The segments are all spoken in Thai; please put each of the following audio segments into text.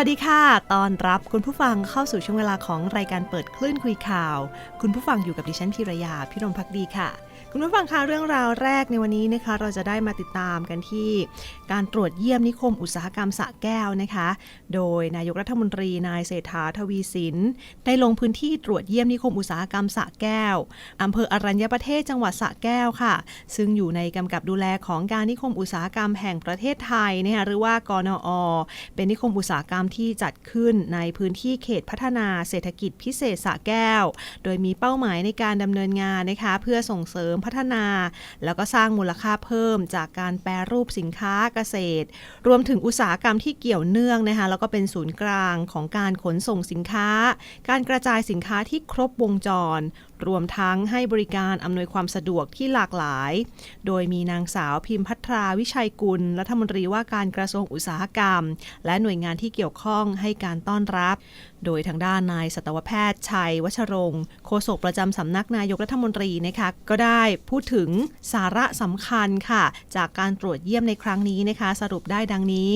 วัสดีค่ะ ตอนรับคุณผู้ฟังเข้าสู่ช่วงเวลาของรายการเปิดคลื่นคุยข่าว คุณผู้ฟังอยู่กับดิฉันพิรยาพิรมพักดีค่ะ คุณผู้ฟังคะเรื่องราวแรกในวันนี้นะคะ เราจะได้มาติดตามกันที่ การตรวจเยี่ยมนิคมอุตสาหกรรมสะแก้วนะคะ โดยนายกรัฐมนตรีนายเศรษฐาทวีสิน ได้ลงพื้นที่ตรวจเยี่ยมนิคมอุตสาหกรรมสะแก้วอำเภออรัญญประเทศจังหวัดสะแก้วค่ะ ซึ่งอยู่ในกำกับดูแลของการนิคมอุตสาหกรรมแห่งประเทศไทยนะคะหรือว่ากนอ เป็นนิคมอุตสาหกรรมที่จัดขึ้นในพื้นที่เขตพัฒนาเศรษฐกิจพิเศษสะแก้ว โดยมีเป้าหมายในการดำเนินงานนะคะเพื่อส่งเสริมพัฒนา แล้วก็สร้างมูลค่าเพิ่มจากการแปรรูปสินค้าเกษตร รวมถึงอุตสาหกรรมที่เกี่ยวเนื่องนะคะแล้วก็เป็นศูนย์กลางของการขนส่งสินค้า การกระจายสินค้าที่ครบวงจร รวมทั้งให้บริการอำนวยความสะดวกที่หลากหลาย โดยมีนางสาวพิมพัทราวิชัยกุล รัฐมนตรีว่าการกระทรวงอุตสาหกรรม และหน่วยงานที่เกี่ยวข้องให้การต้อนรับ โดยทางด้านนายสัตวแพทย์ชัย วัชรงค์โฆษกประจำสำนักนายกรัฐมนตรีนะคะก็ได้พูดถึงสาระสำคัญค่ะ จากการตรวจเยี่ยมในครั้งนี้นะคะ สรุปได้ดังนี้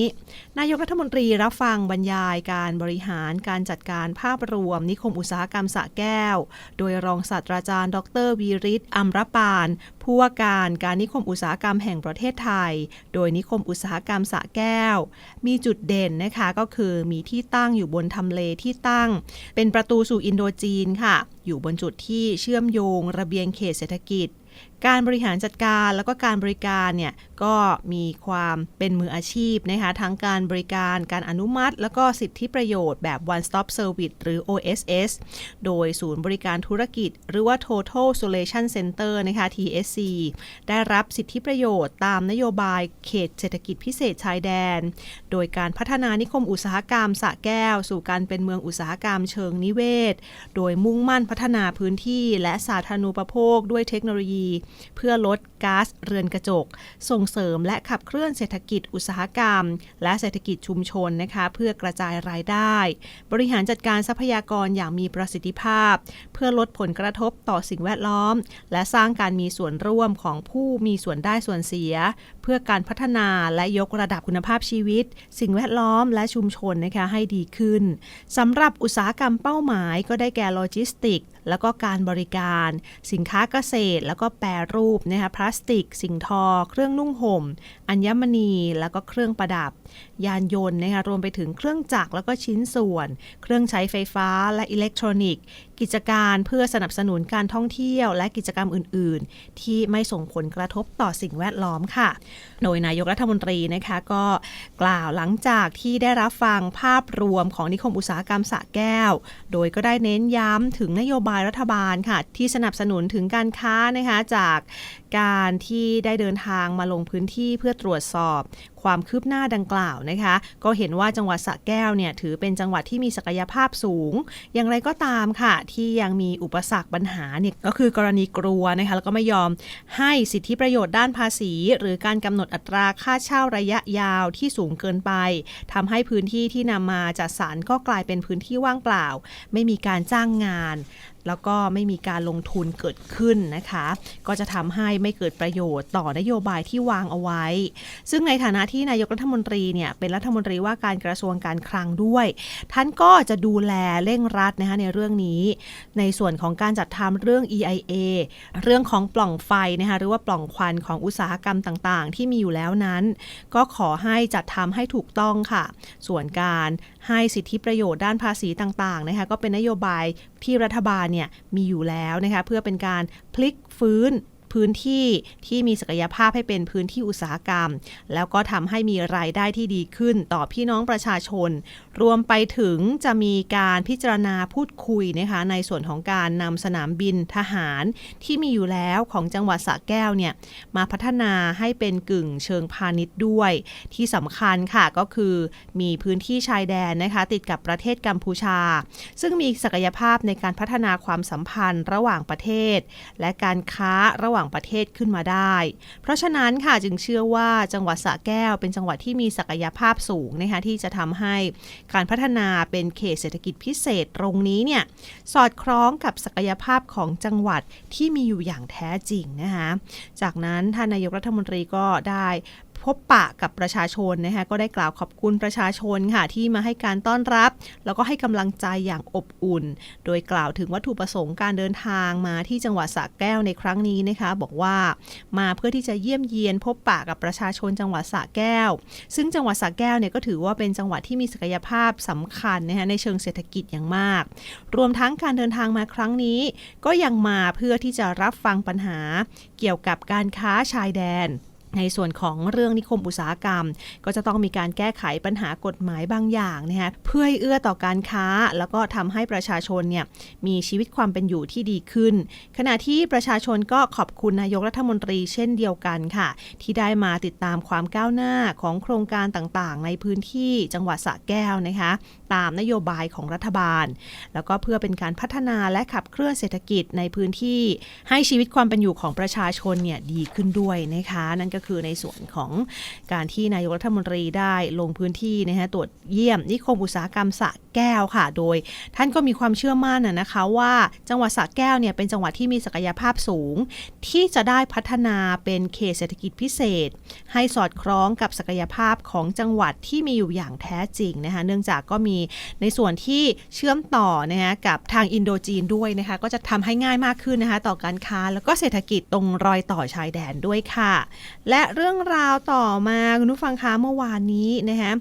นายกรัฐมนตรีรับฟังบรรยายการบริหารการจัดการภาพรวม นิคมอุตสาหกรรมสะแก้ว โดยรองศาสตราจารย์ ดรวีริศอัมรปาน ผู้ว่าการการนิคมอุตสาหกรรมแห่งประเทศไทย โดยนิคมอุตสาหกรรมสะแก้ว มีจุดเด่นนะคะก็คือมีที่ตั้งอยู่บนทำเลที่ตั้ง เป็นประตูสู่อินโดจีนค่ะ อยู่บนจุดที่เชื่อมโยงระเบียงเขตเศรษฐกิจ การบริหารจัดการแล้วก็การบริการเนี่ยก็มีความเป็นมืออาชีพนะคะทั้งการบริการการอนุมัติ แล้วก็สิทธิประโยชน์แบบ one stop service หรือ OSS โดยศูนย์บริการธุรกิจ หรือว่า total solution center นะคะ TSC ได้รับสิทธิประโยชน์ตามนโยบายเขตเศรษฐกิจพิเศษชายแดน โดยการพัฒนานิคมอุตสาหกรรมสะแก้ว สู่การเป็นเมืองอุตสาหกรรมเชิงนิเวศ โดยมุ่งมั่นพัฒนาพื้นที่ และสาธารณูปโภคด้วยเทคโนโลยีเพื่อลดก๊าซเรือนกระจก ส่งเสริมและขับเคลื่อนเศรษฐกิจอุตสาหกรรม และเศรษฐกิจชุมชนนะคะเพื่อกระจายรายได้ บริหารจัดการทรัพยากรอย่างมีประสิทธิภาพ เพื่อลดผลกระทบต่อสิ่งแวดล้อม และสร้างการมีส่วนร่วมของผู้มีส่วนได้ส่วนเสียเพื่อการพัฒนาและยกระดับคุณภาพชีวิต สิ่งแวดล้อมและชุมชนนะคะให้ดีขึ้นสำหรับอุตสาหกรรมเป้าหมายก็ได้แก่โลจิสติก แล้วก็การบริการ สินค้าเกษตร แล้วก็แปรรูปนะคะพลาสติก สิ่งทอ เครื่องนุ่งห่ม อัญมณีแล้วก็เครื่องประดับ ยานยนต์นะคะรวมไปถึงเครื่องจักรแล้วก็ชิ้นส่วน เครื่องใช้ไฟฟ้าและอิเล็กทรอนิกส์ กิจการเพื่อสนับสนุนการท่องเที่ยว และกิจกรรมอื่น ๆ ที่ไม่ส่งผลกระทบต่อสิ่งแวดล้อมค่ะ โดยนายกรัฐมนตรีนะคะก็กล่าวหลังจากที่ได้รับฟังภาพรวมของนิคมอุตสาหกรรมสะแก้ว โดยก็ได้เน้นย้ำถึงนโยบายรัฐบาลค่ะที่สนับสนุนถึงการค้านะคะจาก การที่ได้เดินทางมาลงพื้นที่เพื่อตรวจสอบ ความคืบหน้าดังกล่าวนะคะ ก็เห็นว่าจังหวัดสระแก้วเนี่ยถือเป็นจังหวัดที่มีศักยภาพสูง อย่างไรก็ตามค่ะ ที่ยังมีอุปสรรคปัญหาเนี่ยก็คือกรณีกลัวนะคะแล้วก็ไม่ยอมให้สิทธิประโยชน์ด้านภาษี หรือการกำหนดอัตราค่าเช่าระยะยาวที่สูงเกินไปทำให้พื้นที่ที่นำมาจัดสรรก็กลายเป็นพื้นที่ว่างเปล่า ไม่มีการจ้างงานแล้วก็ไม่มีการลงทุนเกิดขึ้นนะคะ ก็จะทำให้ไม่เกิดประโยชน์ต่อนโยบายที่วางเอาไว้ ซึ่งในฐานะที่นายกรัฐมนตรีเนี่ยเป็นรัฐมนตรีว่าการกระทรวงการคลังด้วย ท่านก็จะดูแลเร่งรัดนะคะในเรื่องนี้ ในส่วนของการจัดทำเรื่อง EIA เรื่องของปล่องไฟนะคะหรือว่าปล่องควันของอุตสาหกรรมต่างๆ ที่มีอยู่แล้วนั้น ก็ขอให้จัดทำให้ถูกต้องค่ะ ส่วนการให้สิทธิประโยชน์ด้านภาษีต่างๆนะคะก็เป็นนโยบายที่รัฐบาลเนี่ยมีอยู่แล้วนะคะเพื่อเป็นการพลิกฟื้น พื้นที่ที่มีศักยภาพให้เป็นพื้นที่อุตสาหกรรม แล้วก็ทำให้มีรายได้ที่ดีขึ้นต่อพี่น้องประชาชน รวมไปถึงจะมีการพิจารณาพูดคุยนะคะในส่วนของการนำสนามบินทหารที่มีอยู่แล้วของจังหวัดสระแก้วเนี่ยมาพัฒนาให้เป็นกึ่งเชิงพาณิชย์ด้วย ที่สำคัญค่ะก็คือมีพื้นที่ชายแดนนะคะติดกับประเทศกัมพูชา ซึ่งมีศักยภาพในการพัฒนาความสัมพันธ์ระหว่างประเทศ และการค้าระหว่างประเทศขึ้นมาได้ เพราะฉะนั้นค่ะจึงเชื่อว่าจังหวัดสระแก้วเป็นจังหวัดที่มีศักยภาพสูงนะคะที่จะทำให้การพัฒนาเป็นเขตเศรษฐกิจพิเศษตรงนี้เนี่ยสอดคล้องกับศักยภาพของจังหวัดที่มีอยู่อย่างแท้จริงนะคะจากนั้นท่านนายกรัฐมนตรีก็ได้ พบปะกับประชาชนนะคะก็ได้กล่าวขอบคุณประชาชนค่ะที่มาให้การต้อนรับ แล้วก็ให้กำลังใจอย่างอบอุ่น โดยกล่าวถึงวัตถุประสงค์การเดินทางมาที่จังหวัดสระแก้วในครั้งนี้นะคะบอกว่ามาเพื่อที่จะเยี่ยมเยียนพบปะกับประชาชนจังหวัดสระแก้ว ซึ่งจังหวัดสระแก้วเนี่ยก็ถือว่าเป็นจังหวัดที่มีศักยภาพสำคัญนะคะในเชิงเศรษฐกิจอย่างมาก รวมทั้งการเดินทางมาครั้งนี้ ก็ยังมาเพื่อที่จะรับฟังปัญหาเกี่ยวกับการค้าชายแดน ในส่วนของเรื่องนิคมอุตสาหกรรม ก็จะต้องมีการแก้ไขปัญหากฎหมายบางอย่างนะคะเพื่อให้เอื้อต่อการค้า แล้วก็ทำให้ประชาชนเนี่ยมีชีวิตความเป็นอยู่ที่ดีขึ้น ขณะที่ประชาชนก็ขอบคุณนายกรัฐมนตรีเช่นเดียวกันค่ะ ที่ได้มาติดตามความก้าวหน้าของโครงการต่างๆ ในพื้นที่จังหวัดสระแก้วนะคะ ตามนโยบายของรัฐบาล แล้วก็เพื่อเป็นการพัฒนาและขับเคลื่อนเศรษฐกิจในพื้นที่ให้ชีวิตความเป็นอยู่ของประชาชนเนี่ยดีขึ้นด้วยนะคะ นั่นก็คือในส่วนของการที่นายกรัฐมนตรีได้ลงพื้นที่นะคะตรวจเยี่ยมนิคมอุตสาหกรรมสะแก้วค่ะ โดยท่านก็มีความเชื่อมั่นนะนะคะว่าจังหวัดสระแก้วเนี่ยเป็นจังหวัดที่มีศักยภาพสูง ที่จะได้พัฒนาเป็นเขตเศรษฐกิจพิเศษ ให้สอดคล้องกับศักยภาพของจังหวัดที่มีอยู่อย่างแท้จริงนะคะเนื่องจากก็มีในส่วนที่เชื่อมต่อนะคะกับทางอินโดจีนด้วยนะคะ ก็จะทำให้ง่ายมากขึ้นนะคะ ต่อการค้าแล้วก็เศรษฐกิจตรงรอยต่อชายแดนด้วยค่ะ และเรื่องราวต่อมาคุณผู้ฟังคะเมื่อวานนี้นะคะ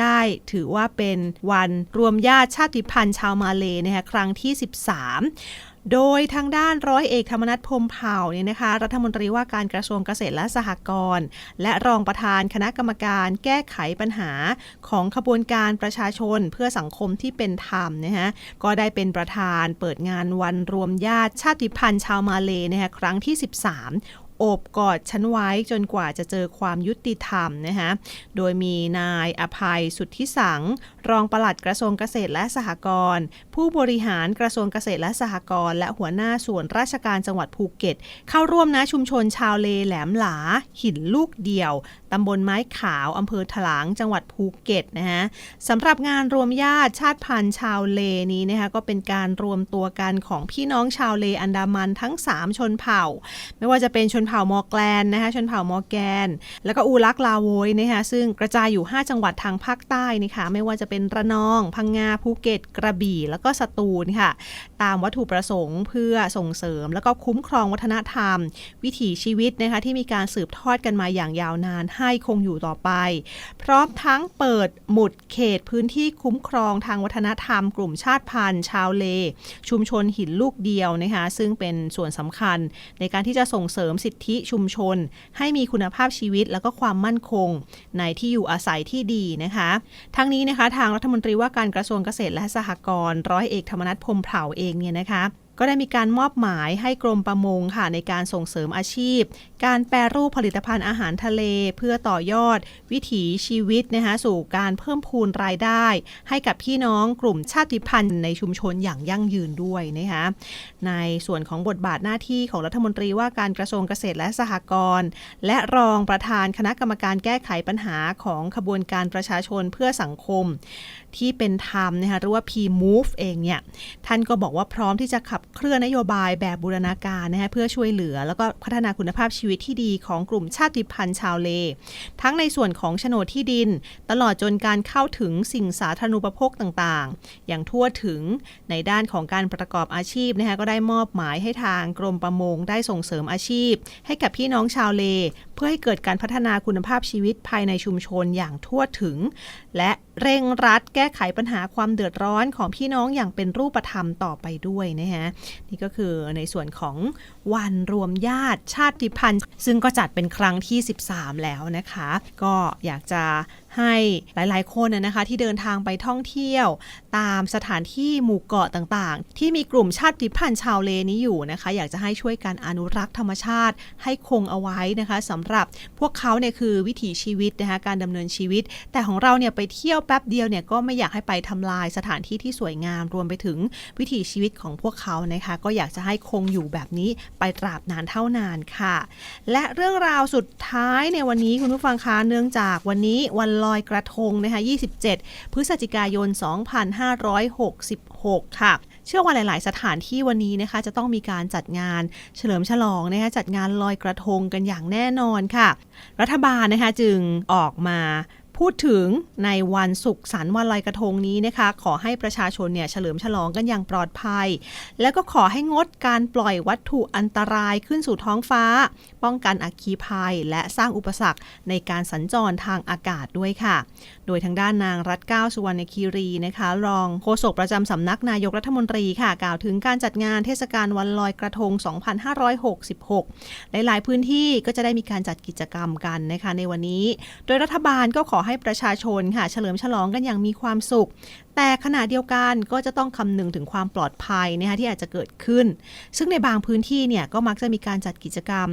ได้ถือว่าเป็นวันรวมญาติชาติพันธุ์ชาวมาเลนะคะครั้งที่ 13 โดยทางด้านร้อยเอกธรรมนัฐพมเผ่าเนี่ยนะคะ รัฐมนตรีว่าการกระทรวงเกษตรและสหกรณ์และรองประธานคณะกรรมการแก้ไขปัญหาของขบวนการประชาชนเพื่อสังคมที่เป็นธรรมนะคะก็ได้เป็นประธานเปิดงานวันรวมญาติชาติพันธุ์ชาวมาเลนะคะครั้งที่ 13 โอบกอดฉันไว้จนกว่าจะเจอความยุติธรรมนะคะโดยมีนายอภัยสุทธิสัง รองปลัดกระทรวงเกษตรและสหกรณ์ผู้บริหารกระทรวงเกษตรและสหกรณ์และหัวหน้าส่วนราชการจังหวัดภูเก็ต เข้าร่วมนะชุมชนชาวเลแหลมหลา หินลูกเดี่ยวตำบลไม้ขาวอำเภอถลางจังหวัดภูเก็ตนะฮะสำหรับงานรวมญาติชาติพันธุ์ชาวเลนี้นะคะก็เป็นการรวมตัวกันของพี่น้องชาวเลอันดามันทั้ง 3 ชนเผ่า ไม่ว่าจะเป็นชนเผ่าผ่ามอแกลนนะคะชนเผ่ามอแกน แล้วก็อูรักลาโวยนะคะซึ่งกระจายอยู่ 5 จังหวัดทางภาคใต้นะคะไม่ว่าจะเป็นระนอง พังงาภูเก็ต กระบี่ แล้วก็สตูลค่ะ ตามวัตถุประสงค์เพื่อส่งเสริม แล้วก็คุ้มครองวัฒนธรรม วิถีชีวิตนะคะที่มีการสืบทอดกันมาอย่างยาวนานให้คงอยู่ต่อไป พร้อมทั้งเปิดหมุดเขตพื้นที่คุ้มครองทางวัฒนธรรม กลุ่มชาติพันธุ์ชาวเล ชุมชนหินลูกเดียวนะคะซึ่งเป็นส่วนสำคัญในการที่จะส่งเสริมสิททธิชุมชน ให้มีคุณภาพชีวิตและก็ความมั่นคง ในที่อยู่อาศัยที่ดีนะคะ ทั้งนี้นะคะทางรัฐมนตรีว่าการกระทรวงเกษตรและสหกรณ์ร้อยเอกธรรมนัฐพรมเผ่าเองเนี่ยนะคะ ก็ได้มีการมอบหมายให้กรมประมงค่ะในการส่งเสริมอาชีพ การแปรรูปผลิตภัณฑ์อาหารทะเล เพื่อต่อยอด วิถีชีวิตนะคะสู่การเพิ่มพูนรายได้ ให้กับพี่น้องกลุ่มชาติพันธุ์ในชุมชนอย่างยั่งยืนด้วยนะคะในส่วนของบทบาทหน้าที่ของรัฐมนตรีว่าการกระทรวงเกษตรและสหกรณ์และรองประธานคณะกรรมการแก้ไขปัญหาของขบวนการประชาชนเพื่อสังคม ที่เป็นธรรมนะคะหรือว่า P-Move เองเนี่ยท่านก็บอกว่าพร้อมที่จะขับเคลื่อนนโยบายแบบบูรณาการนะคะเพื่อช่วยเหลือ แล้วก็พัฒนาคุณภาพชีวิตที่ดีของกลุ่มชาติพันธุ์ชาวเล ทั้งในส่วนของโฉนดที่ดิน ตลอดจนการเข้าถึงสิ่งสาธารณูปโภคต่างๆ อย่างทั่วถึงในด้านของการประกอบอาชีพนะคะก็ได้มอบหมายให้ทางกรมประมงได้ส่งเสริมอาชีพ ให้กับพี่น้องชาวเล เพื่อให้เกิดการพัฒนาคุณภาพชีวิตภายในชุมชนอย่างทั่วถึง และเร่งรัดแก้ไขปัญหาความเดือดร้อนของพี่น้องอย่างเป็นรูปธรรมต่อไปด้วยนะฮะนี่ก็คือในส่วนของวันรวมญาติชาติพันธุ์ ซึ่งก็จัดเป็นครั้งที่ 13 แล้วนะคะ ก็อยากจะ ให้หลายๆ คนนะนะคะที่เดินทางไปท่องเที่ยว ตามสถานที่หมู่เกาะต่างๆ ที่มีกลุ่มชาติพันธุ์ชาวเลนี้อยู่นะคะ อยากจะให้ช่วยกันอนุรักษ์ธรรมชาติให้คงเอาไว้นะคะสำหรับพวกเขาเนี่ยคือวิถีชีวิตนะคะการดำเนินชีวิต แต่ของเราเนี่ยไปเที่ยวแป๊บเดียวเนี่ยก็ไม่อยากให้ไปทำลายสถานที่ที่สวยงามรวมไปถึงวิถีชีวิตของพวกเขานะคะ ก็อยากจะให้คงอยู่แบบนี้ไปตราบนานเท่านานค่ะ และเรื่องราวสุดท้ายในวันนี้คุณผู้ฟังคะเนื่องจากวันนี้วันลอยกระทงนะคะ 27 พฤศจิกายน 2566 ค่ะ เชื่อว่าหลาย ๆ สถานที่วันนี้นะคะ จะต้องมีการจัดงานเฉลิมฉลองนะคะจัดงานลอยกระทงกันอย่างแน่นอนค่ะ รัฐบาลนะคะจึงออกมา พูดถึงในวันสุขสันต์วันลอยกระทงนี้นะคะ ขอให้ประชาชนเนี่ยเฉลิมฉลองกันอย่างปลอดภัย แล้วก็ขอให้งดการปล่อยวัตถุอันตรายขึ้นสู่ท้องฟ้า ป้องกันอัคคีภัย และสร้างอุปสรรคในการสัญจรทางอากาศด้วยค่ะ โดยทางด้านนางรัตเก้าสุวรรณคีรีนะคะ รองโฆษกประจำสำนักนายกรัฐมนตรีค่ะ กล่าวถึงการจัดงานเทศกาลวันลอยกระทง 2566 หลายๆ พื้นที่ก็จะได้มีการจัดกิจกรรมกันนะคะในวันนี้ โดยรัฐบาลก็ขอให้ประชาชนค่ะเฉลิมฉลองกันอย่างมีความสุข แต่ขณะเดียวกันก็จะต้องคำนึงถึงความปลอดภัยนะคะที่อาจจะเกิดขึ้น ซึ่งในบางพื้นที่เนี่ยก็มักจะมีการจัดกิจกรรม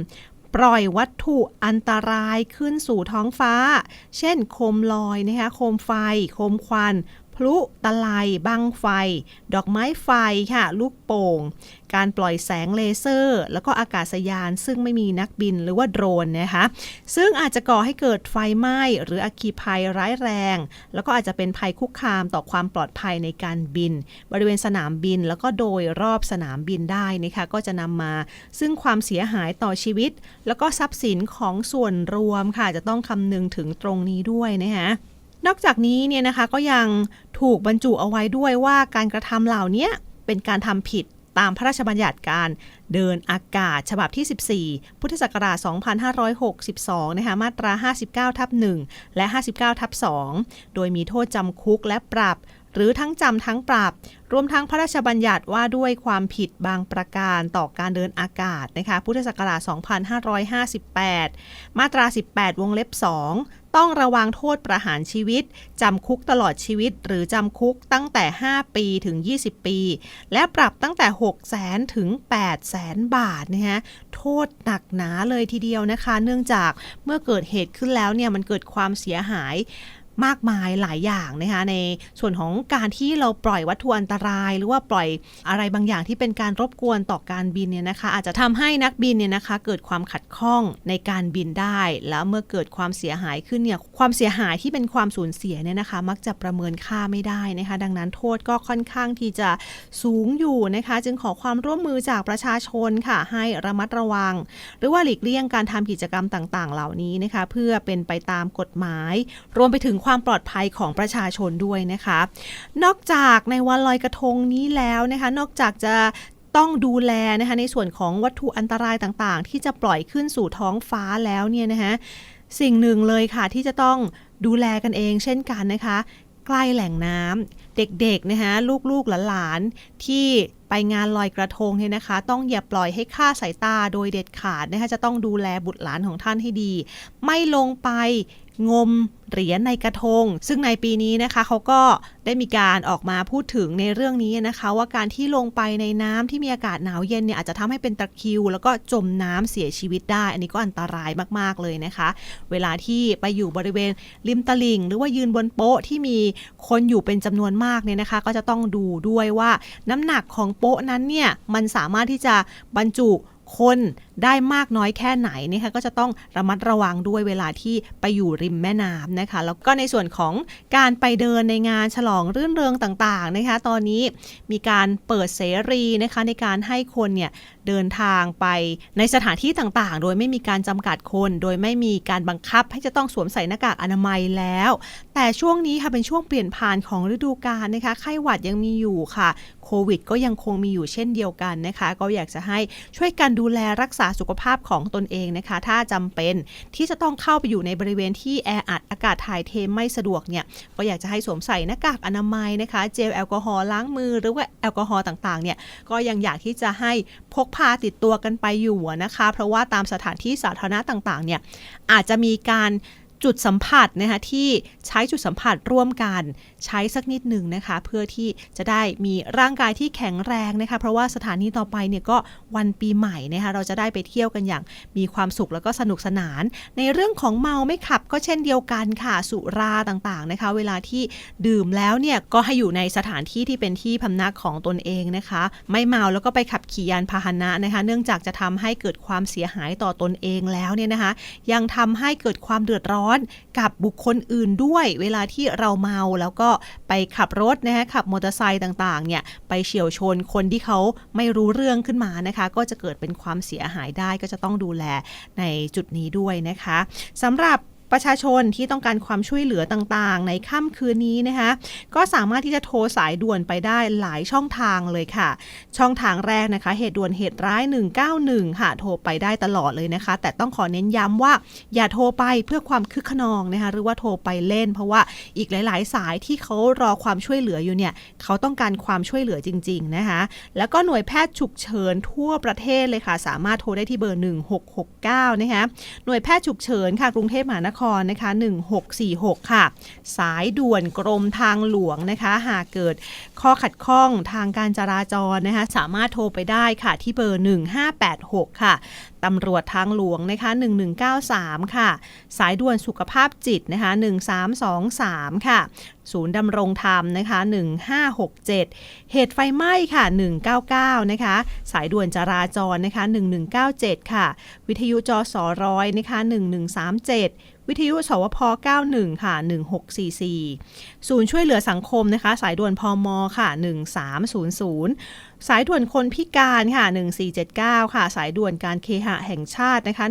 ปล่อยวัตถุอันตรายขึ้นสู่ท้องฟ้า เช่น โคมลอยนะคะ โคมไฟ โคมควัน ลุตะไลบังไฟ ดอกไม้ไฟค่ะ ลูกโป่ง การปล่อยแสงเลเซอร์ แล้วก็อากาศยานซึ่งไม่มีนักบินหรือว่าโดรนนะคะ ซึ่งอาจจะก่อให้เกิดไฟไหม้หรืออคคีภัยร้ายแรง แล้วก็อาจจะเป็นภัยคุกคามต่อความปลอดภัยในการบิน บริเวณสนามบินแล้วก็โดยรอบสนามบินได้นะคะก็จะนำมา ซึ่งความเสียหายต่อชีวิต แล้วก็ทรัพย์สินของส่วนรวมค่ะจะต้องคำนึงถึงตรงนี้ด้วยนะคะนอกจากนี้เนี่ยนะคะก็ยัง ถูกบรรจุเอาไว้ด้วยว่าการกระทำเหล่านี้เป็นการทำผิดตามพระราชบัญญัติการเดินอากาศฉบับที่ 14 พุทธศักราช 2562 นะคะ มาตรา 59 ทับ 1 และ 59 ทับ 2 โดยมีโทษจำคุกและปรับ หรือทั้งจำทั้งปรับ รวมทั้งพระราชบัญญัติว่าด้วยความผิดบางประการต่อการเดินอากาศนะคะ พุทธศักราช 2558 มาตรา 18 วงเล็บ 2 ต้องระวังโทษประหารชีวิต จำคุกตลอดชีวิต หรือจำคุกตั้งแต่ 5 ปีถึง 20 ปี และปรับตั้งแต่ 6 0 0 0 0ถึง 8 0 0 0 0บาทนะฮะโทษหนักหนาเลยทีเดียวนะคะ เนื่องจากเมื่อเกิดเหตุขึ้นแล้วเนี่ยมันเกิดความเสียหาย มากมายหลายอย่างนะคะในส่วนของการที่เราปล่อยวัตถุอันตราย หรือว่าปล่อยอะไรบางอย่างที่เป็นการรบกวนต่อการบินเนี่ยนะคะ อาจจะทำให้นักบินเนี่ยนะคะเกิดความขัดข้องในการบินได้ แล้วเมื่อเกิดความเสียหายขึ้นเนี่ยความเสียหายที่เป็นความสูญเสียเนี่ยนะคะ มักจะประเมินค่าไม่ได้นะคะ ดังนั้นโทษก็ค่อนข้างที่จะสูงอยู่นะคะ จึงขอความร่วมมือจากประชาชนค่ะ ให้ระมัดระวัง หรือว่าหลีกเลี่ยงการทำกิจกรรมต่าง ๆ เหล่านี้นะคะ เพื่อเป็นไปตามกฎหมาย รวมไปถึงความความปลอดภัยของประชาชนด้วยนะคะ นอกจากในวันลอยกระทงนี้แล้วนะคะ นอกจากจะต้องดูแลนะคะในส่วนของวัตถุอันตรายต่างๆ ที่จะปล่อยขึ้นสู่ท้องฟ้าแล้วเนี่ยนะคะสิ่งหนึ่งเลยค่ะที่จะต้องดูแลกันเองเช่นกันนะคะ ใกล้แหล่งน้ำเด็กๆนะคะลูกๆหลานๆที่ไปงานลอยกระทงเนี่ยนะคะ ต้องอย่าปล่อยให้ค่าสายตาโดยเด็ดขาดนะคะจะต้องดูแลบุตรหลานของท่านให้ดี ไม่ลงไป งมเหรียญในกระทง ซึ่งในปีนี้นะคะเขาก็ได้มีการออกมาพูดถึงในเรื่องนี้นะคะ ว่าการที่ลงไปในน้ำที่มีอากาศหนาวเย็นเนี่ยอาจจะทำให้เป็นตะคริว แล้วก็จมน้ำเสียชีวิตได้ อันนี้ก็อันตรายมากๆเลยนะคะ เวลาที่ไปอยู่บริเวณริมตลิ่ง หรือว่ายืนบนโป๊ะที่มีคนอยู่เป็นจำนวนมากเนี่ยนะคะ ก็จะต้องดูด้วยว่าน้ำหนักของโป๊ะนั้นเนี่ยมันสามารถที่จะบรรจุคน ได้มากน้อยแค่ไหนนะคะก็จะต้องระมัดระวังด้วยเวลาที่ไปอยู่ริมแม่น้ำนะคะ แล้วก็ในส่วนของการไปเดินในงานฉลองรื่นเริงต่างๆนะคะ ตอนนี้มีการเปิดเสรีนะคะในการให้คนเนี่ยเดินทางไปในสถานที่ต่างๆ โดยไม่มีการจำกัดคน โดยไม่มีการบังคับให้จะต้องสวมใส่หน้ากากอนามัยแล้ว แต่ช่วงนี้ค่ะเป็นช่วงเปลี่ยนผ่านของฤดูกาลนะคะไข้หวัดยังมีอยู่ค่ะโควิด ก็ยังคงมีอยู่เช่นเดียวกันนะคะ ก็อยากจะให้ช่วยกันดูแลรักษาสุขภาพของตนเองนะคะ ถ้าจำเป็นที่จะต้องเข้าไปอยู่ในบริเวณที่แออัดอากาศถ่ายเทไม่สะดวกเนี่ยก็อยากจะให้สวมใส่หน้ากากอนามัยนะคะ เจลแอลกอฮอล์ล้างมือหรือว่าแอลกอฮอล์ต่างๆเนี่ยก็ยังอยากที่จะให้พกพาติดตัวกันไปอยู่นะคะ เพราะว่าตามสถานที่สาธารณะต่างๆเนี่ยอาจจะมีการจุดสัมผัสนะคะที่ใช้จุดสัมผัสร่วมกัน ใช้สักนิดหนึ่งนะคะ เพื่อที่จะได้มีร่างกายที่แข็งแรงนะคะ เพราะว่าสถานีต่อไปเนี่ยก็วันปีใหม่นะคะเราจะได้ไปเที่ยวกันอย่างมีความสุขแล้วก็สนุกสนาน ในเรื่องของเมาไม่ขับก็เช่นเดียวกันค่ะสุราต่างๆนะคะ เวลาที่ดื่มแล้วเนี่ยก็ให้อยู่ในสถานที่ที่เป็นที่พำนักของตนเองนะคะ ไม่เมาแล้วก็ไปขับขี่ยานพาหนะนะคะ เนื่องจากจะทำให้เกิดความเสียหายต่อตนเองแล้วเนี่ยนะคะ ยังทำให้เกิดความเดือดร้อนกับบุคคลอื่นด้วย เวลาที่เราเมาแล้วก็ไปขับรถนะคะขับมอเตอร์ไซค์ต่างๆเนี่ยไปเฉียวชนคนที่เขาไม่รู้เรื่องขึ้นมานะคะ ก็จะเกิดเป็นความเสียหายได้ก็จะต้องดูแลในจุดนี้ด้วยนะคะสำหรับ ประชาชนที่ต้องการความช่วยเหลือต่างๆ ในค่ำคืนนี้นะคะก็สามารถที่จะโทรสายด่วนไปได้หลายช่องทางเลยค่ะ ช่องทางแรกนะคะ เหตุด่วนเหตุร้าย 191 ค่ะโทรไปได้ตลอดเลยนะคะ แต่ต้องขอเน้นย้ำว่าอย่าโทรไปเพื่อความคึกขนองนะคะหรือว่าโทรไปเล่น เพราะว่าอีกหลาย ๆ สายที่เขารอความช่วยเหลืออยู่เนี่ยเขาต้องการความช่วยเหลือจริง ๆ นะคะ แล้วก็หน่วยแพทย์ฉุกเฉินทั่วประเทศเลยค่ะ สามารถโทรได้ที่เบอร์ 1669 นะคะหน่วยแพทย์ฉุกเฉินค่ะกรุงเทพมหานครนะคะ1646 ค่ะ สายด่วนกรมทางหลวงนะคะ หากเกิดข้อขัดข้องทางการจราจรนะคะสามารถโทรไปได้ค่ะที่เบอร์ 1586 ค่ะตำรวจทางหลวงนะคะ1193 ค่ะ สายด่วนสุขภาพจิตนะคะ1323 ค่ะ ศูนย์ดำรงธรรมนะคะ 1567 เหตุไฟไหม้ค่ะ 199 นะคะ สายด่วนจราจรนะคะ 1197 ค่ะ วิทยุจสร้อยนะคะ 1137วิทยุสวพ 91 ค่ะ 1644 ศูนย์ช่วยเหลือสังคมนะคะ สายด่วนพมค่ะ 1300 สายด่วนคนพิการค่ะ 1479 ค่ะ สายด่วนการเคหะแห่งชาตินะคะ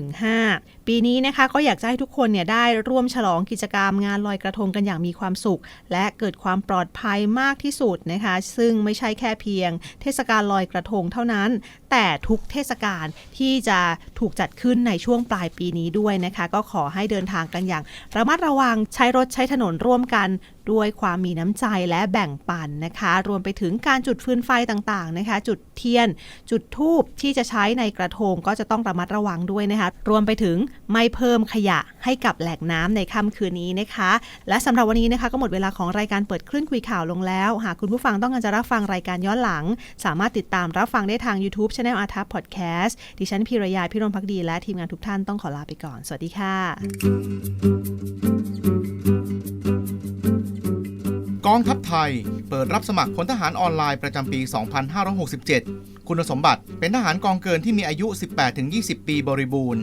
1615 ปีนี้นะคะก็อยากจะให้ทุกคนเนี่ยได้ร่วมฉลองกิจกรรมงานลอยกระทงกันอย่างมีความสุข และเกิดความปลอดภัยมากที่สุดนะคะ ซึ่งไม่ใช่แค่เพียง เทศกาลลอยกระทงเท่านั้น แต่ทุกเทศกาลที่จะถูกจัดขึ้นในช่วงปลายปีนี้ด้วยนะคะ ก็ขอให้เดินทางกันอย่าง ระมัดระวังใช้รถใช้ถนนร่วมกันด้วยความมีน้ำใจและแบ่งปันนะคะ รวมไปถึงการจุดฟืนไฟต่างๆนะคะ จุดเทียน จุดทูบที่จะใช้ในกระทงก็จะต้องระมัดระวังด้วยนะคะ รวมไปถึงไม่เพิ่มขยะให้กับแหล่งน้ำในค่ำคืนนี้นะคะ และสำหรับวันนี้นะคะ ก็หมดเวลาของรายการเปิดคลื่นคุยข่าวลงแล้ว หากคุณผู้ฟังต้องการจะรับฟังรายการย้อนหลัง สามารถติดตามรับฟังได้ทาง YouTube Channel a r t a p Podcast ดิฉันพีรยาพิรมพักดี และทีมงานทุกท่านต้องขอลาไปก่อน สวัสดีค่ะ กองทัพไทย เปิดรับสมัครพลทหารออนไลน์ประจำปี 2567 คุณสมบัติเป็นทหารกองเกินที่มีอายุ 18-20 ปีบริบูรณ์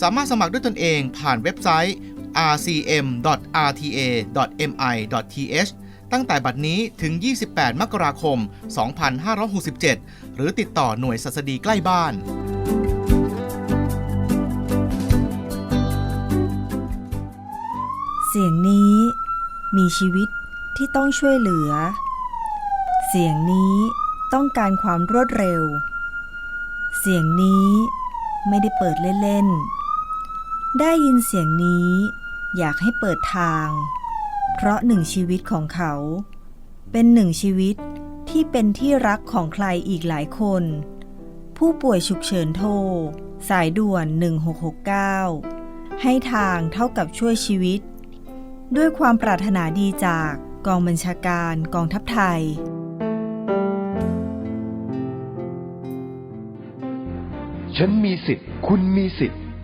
สามารถสมัครด้วยตนเองผ่านเว็บไซต์ rcm.rta.mi.th ตั้งแต่บัดนี้ถึง 28 มกราคม 2567 หรือติดต่อหน่วยสัสดีใกล้บ้านเสียงนี้มีชีวิตที่ต้องช่วยเหลือ เสียงนี้ต้องการความรวดเร็ว เสียงนี้ไม่ได้เปิดเล่นๆ ได้ยินเสียงนี้ อยากให้เปิดทาง เพราะหนึ่งชีวิตของเขา เป็นหนึ่งชีวิตที่เป็นที่รักของใครอีกหลายคน ผู้ป่วยฉุกเฉินโทร สายด่วน 1669 ให้ทางเท่ากับช่วยชีวิต ด้วยความปรารถนาดีจากกองบัญชาการกองทัพไทยฉันมีสิทธิ์ คุณมีสิทธิ์